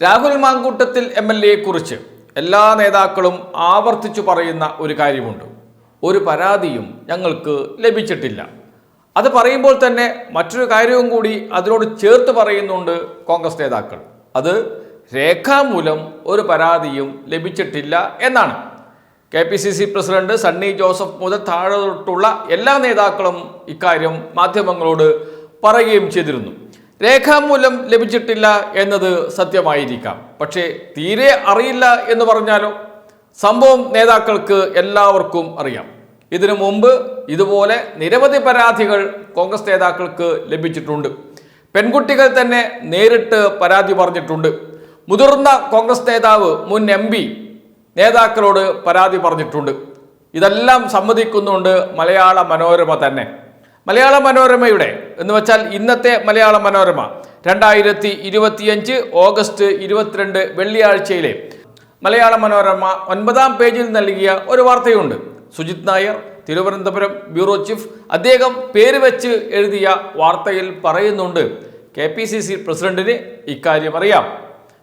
Rahul Mamkootathil M L എയെ കുറിച്ച് എല്ലാ നേതാക്കളും ആവർത്തിച്ചു പറയുന്ന ഒരു കാര്യമുണ്ട്. ഒരു പരാതിയും ഞങ്ങൾക്ക് ലഭിച്ചിട്ടില്ല. അത് പറയുമ്പോൾ തന്നെ മറ്റൊരു കാര്യവും കൂടി അതിനോട് ചേർത്ത് പറയുന്നുണ്ട് കോൺഗ്രസ് നേതാക്കൾ. അത് രേഖാമൂലം ഒരു പരാതിയും ലഭിച്ചിട്ടില്ല എന്നാണ്. K P C C president Sunny Joseph മുതൽ താഴെ തൊട്ടുള്ള എല്ലാ നേതാക്കളും ഇക്കാര്യം മാധ്യമങ്ങളോട് പറയുകയും ചെയ്തിരുന്നു. രേഖാമൂലം ലഭിച്ചിട്ടില്ല എന്നത് സത്യമായിരിക്കാം. പക്ഷേ തീരെ അറിയില്ല എന്ന് പറഞ്ഞാലോ? സംഭവം നേതാക്കൾക്ക് എല്ലാവർക്കും അറിയാം. ഇതിനു മുമ്പ് ഇതുപോലെ നിരവധി പരാതികൾ കോൺഗ്രസ് നേതാക്കൾക്ക് ലഭിച്ചിട്ടുണ്ട്. പെൺകുട്ടികൾ തന്നെ നേരിട്ട് പരാതി പറഞ്ഞിട്ടുണ്ട്. മുതിർന്ന കോൺഗ്രസ് നേതാവ് മുൻ എം നേതാക്കളോട് പരാതി പറഞ്ഞിട്ടുണ്ട്. ഇതെല്ലാം സമ്മതിക്കുന്നുണ്ട് മലയാള മനോരമ തന്നെ. മലയാള മനോരമയുടെ എന്ന് വെച്ചാൽ ഇന്നത്തെ മലയാള മനോരമ. രണ്ടായിരത്തി ഇരുപത്തിയഞ്ച് ഓഗസ്റ്റ് ഇരുപത്തിരണ്ട് വെള്ളിയാഴ്ചയിലെ മലയാള മനോരമ ഒൻപതാം പേജിൽ നൽകിയ ഒരു വാർത്തയുണ്ട്. സുജിത് നായർ തിരുവനന്തപുരം ബ്യൂറോ ചീഫ് അദ്ദേഹം പേര് വെച്ച് എഴുതിയ വാർത്തയിൽ പറയുന്നുണ്ട്. കെ പി സി സി പ്രസിഡന്റിന് ഇക്കാര്യം അറിയാം.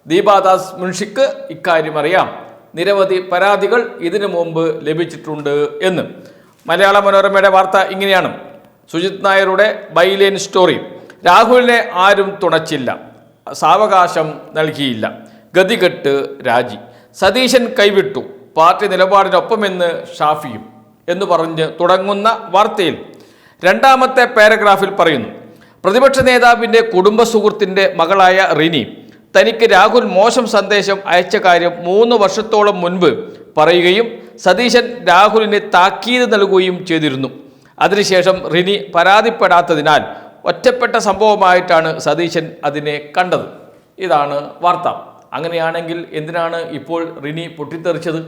ദീപാദാസ് മുൻഷിക്ക് ഇക്കാര്യം അറിയാം. നിരവധി പരാതികൾ ഇതിനു മുമ്പ് ലഭിച്ചിട്ടുണ്ട് എന്ന്. മലയാള മനോരമയുടെ വാർത്ത ഇങ്ങനെയാണ്. സുജിത് നായരുടെ ബൈലൈൻ സ്റ്റോറി. രാഹുലിനെ ആരും തുണച്ചില്ല. സാവകാശം നൽകിയില്ല. ഗതികെട്ട് രാജി. സതീശൻ കൈവിട്ടു. പാർട്ടി നിലപാടിനൊപ്പമെന്ന് ഷാഫിയും. എന്ന് പറഞ്ഞ് തുടങ്ങുന്ന വാർത്തയിൽ രണ്ടാമത്തെ പാരഗ്രാഫിൽ പറയുന്നു. പ്രതിപക്ഷ നേതാവിന്റെ കുടുംബ സുഹൃത്തിന്റെ മകളായ റിനി തനിക്ക് രാഹുൽ മോശം സന്ദേശം അയച്ച കാര്യം മൂന്ന് വർഷത്തോളം മുൻപ് പറയുകയും സതീശൻ രാഹുലിന് താക്കീത് നൽകുകയും ചെയ്തിരുന്നു. അതിനുശേഷം റിനി പരാതിപ്പെടാത്തതിനാൽ ഒറ്റപ്പെട്ട സംഭവമായിട്ടാണ് സതീശൻ അതിനെ കണ്ടത്. ഇതാണ് വാർത്ത. അങ്ങനെയാണെങ്കിൽ എന്തിനാണ് ഇപ്പോൾ റിനി പൊട്ടിത്തെറിച്ചത്?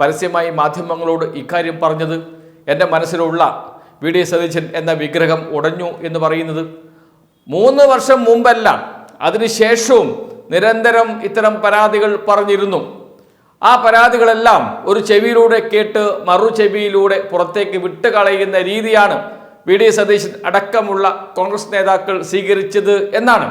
പരസ്യമായി മാധ്യമങ്ങളോട് ഇക്കാര്യം പറഞ്ഞത് എന്റെ മനസ്സിലുള്ള വി. ഡി. സതീശൻ എന്ന വിഗ്രഹം ഉടഞ്ഞു എന്ന് പറയുന്നത്. മൂന്ന് വർഷം മുമ്പല്ല അതിനുശേഷവും നിരന്തരം ഇത്തരം പരാതികൾ പറഞ്ഞിരുന്നു. ആ പരാതികളെല്ലാം ഒരു ചെവിയിലൂടെ കേട്ട് മറു ചെവിയിലൂടെ പുറത്തേക്ക് വിട്ട് കളയുന്ന രീതിയാണ് വി. ഡി. സതീശൻ അടക്കമുള്ള കോൺഗ്രസ് നേതാക്കൾ സ്വീകരിച്ചത് എന്നാണ്.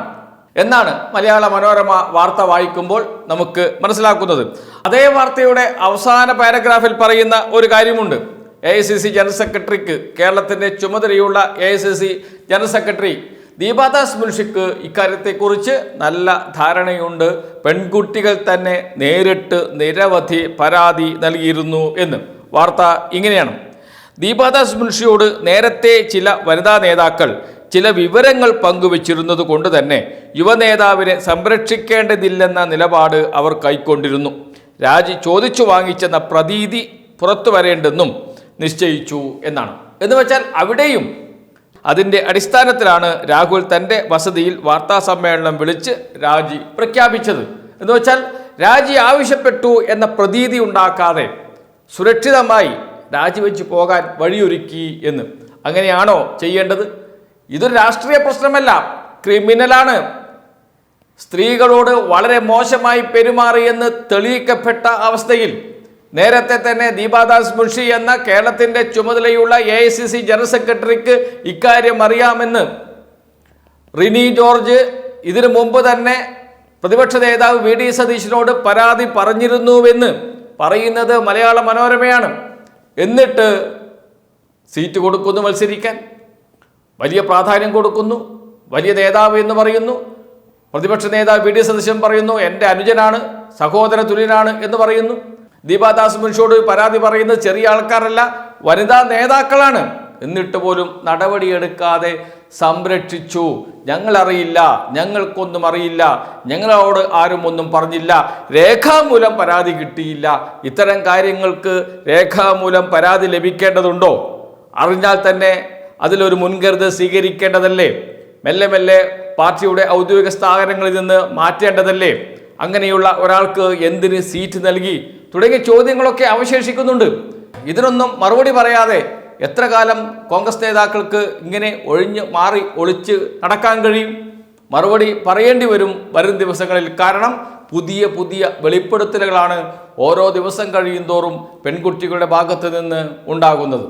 എന്നാണ് മലയാള മനോരമ വാർത്ത വായിക്കുമ്പോൾ നമുക്ക് മനസ്സിലാക്കുന്നത്. അതേ വാർത്തയുടെ അവസാന പാരഗ്രാഫിൽ പറയുന്ന ഒരു കാര്യമുണ്ട്. A I C C general സെക്രട്ടറിക്ക് കേരളത്തിന്റെ ചുമതലയുള്ള A I C C general secretary Deepa Das മുൽഷിക്ക് ഇക്കാര്യത്തെക്കുറിച്ച് നല്ല ധാരണയുണ്ട്. പെൺകുട്ടികൾ തന്നെ നേരിട്ട് നിരവധി പരാതി നൽകിയിരുന്നു എന്ന്. വാർത്ത ഇങ്ങനെയാണ്. ദീപാദാസ് മുൽഷിയോട് നേരത്തെ ചില വനിതാ നേതാക്കൾ ചില വിവരങ്ങൾ പങ്കുവച്ചിരുന്നത് കൊണ്ട് തന്നെ യുവനേതാവിനെ സംരക്ഷിക്കേണ്ടതില്ലെന്ന നിലപാട് അവർ കൈക്കൊണ്ടിരുന്നു. രാജി ചോദിച്ചു വാങ്ങിച്ചെന്ന പ്രതീതി പുറത്തു വരേണ്ടെന്നും നിശ്ചയിച്ചു എന്നാണ്. എന്ന് വെച്ചാൽ അവിടെയും അതിന്റെ അടിസ്ഥാനത്തിലാണ് രാഹുൽ തന്റെ വസതിയിൽ വാർത്താ സമ്മേളനം വിളിച്ച് രാജി പ്രഖ്യാപിച്ചത്. എന്ന് വെച്ചാൽ രാജി ആവശ്യപ്പെട്ടു എന്ന പ്രതീതി ഉണ്ടാക്കാതെ സുരക്ഷിതമായി രാജിവെച്ച് പോകാൻ വഴിയൊരുക്കി എന്ന്. അങ്ങനെയാണോ ചെയ്യേണ്ടത്? ഇതൊരു രാഷ്ട്രീയ പ്രശ്നമല്ല. ക്രിമിനലാണ്. സ്ത്രീകളോട് വളരെ മോശമായി പെരുമാറിയെന്ന് തെളിയിക്കപ്പെട്ട അവസ്ഥയിൽ നേരത്തെ തന്നെ ദീപാദാസ് മുൻഷി എന്ന കേരളത്തിന്റെ ചുമതലയുള്ള A I C C general സെക്രട്ടറിക്ക് ഇക്കാര്യം അറിയാമെന്ന് റിനി ജോർജ് ഇതിനു മുമ്പ് തന്നെ പ്രതിപക്ഷ നേതാവ് വി ഡി സതീശനോട് പരാതി പറഞ്ഞിരുന്നുവെന്ന് പറയുന്നത് മലയാള മനോരമയാണ്. എന്നിട്ട് സീറ്റ് കൊടുക്കുന്നു മത്സരിക്കാൻ. വലിയ പ്രാധാന്യം കൊടുക്കുന്നു. വലിയ നേതാവ് എന്ന് പറയുന്നു. പ്രതിപക്ഷ നേതാവ് വി ഡി സതീശൻ പറയുന്നു എന്റെ അനുജനാണ് സഹോദര തുല്യനാണ് എന്ന് പറയുന്നു. ദീപാദാസ് മുൻഷോട് പരാതി പറയുന്നത് ചെറിയ ആൾക്കാരല്ല വനിതാ നേതാക്കളാണ്. എന്നിട്ട് പോലും നടപടിയെടുക്കാതെ സംരക്ഷിച്ചു. ഞങ്ങളറിയില്ല ഞങ്ങൾക്കൊന്നും അറിയില്ല ഞങ്ങളോട് ആരും ഒന്നും പറഞ്ഞില്ല രേഖാമൂലം പരാതി കിട്ടിയില്ല. ഇത്തരം കാര്യങ്ങൾക്ക് രേഖാമൂലം പരാതി ലഭിക്കേണ്ടതുണ്ടോ? അറിഞ്ഞാൽ തന്നെ അതിലൊരു മുൻകരുതൽ സ്വീകരിക്കേണ്ടതല്ലേ? മെല്ലെ മെല്ലെ പാർട്ടിയുടെ ഔദ്യോഗിക സ്ഥാപനങ്ങളിൽ നിന്ന് മാറ്റേണ്ടതല്ലേ? അങ്ങനെയുള്ള ഒരാൾക്ക് എന്തിന് സീറ്റ് നൽകി? തുടങ്ങിയ ചോദ്യങ്ങളൊക്കെ അവശേഷിക്കുന്നുണ്ട്. ഇതിനൊന്നും മറുപടി പറയാതെ എത്ര കാലം കോൺഗ്രസ് നേതാക്കൾക്ക് ഇങ്ങനെ ഒഴിഞ്ഞ് മാറി ഒളിച്ച് നടക്കാൻ കഴിയും? മറുപടി പറയേണ്ടി വരും വരും ദിവസങ്ങളിൽ. കാരണം പുതിയ പുതിയ വെളിപ്പെടുത്തലുകളാണ് ഓരോ ദിവസം കഴിയും തോറും പെൺകുട്ടികളുടെ ഭാഗത്ത് നിന്ന് ഉണ്ടാകുന്നത്.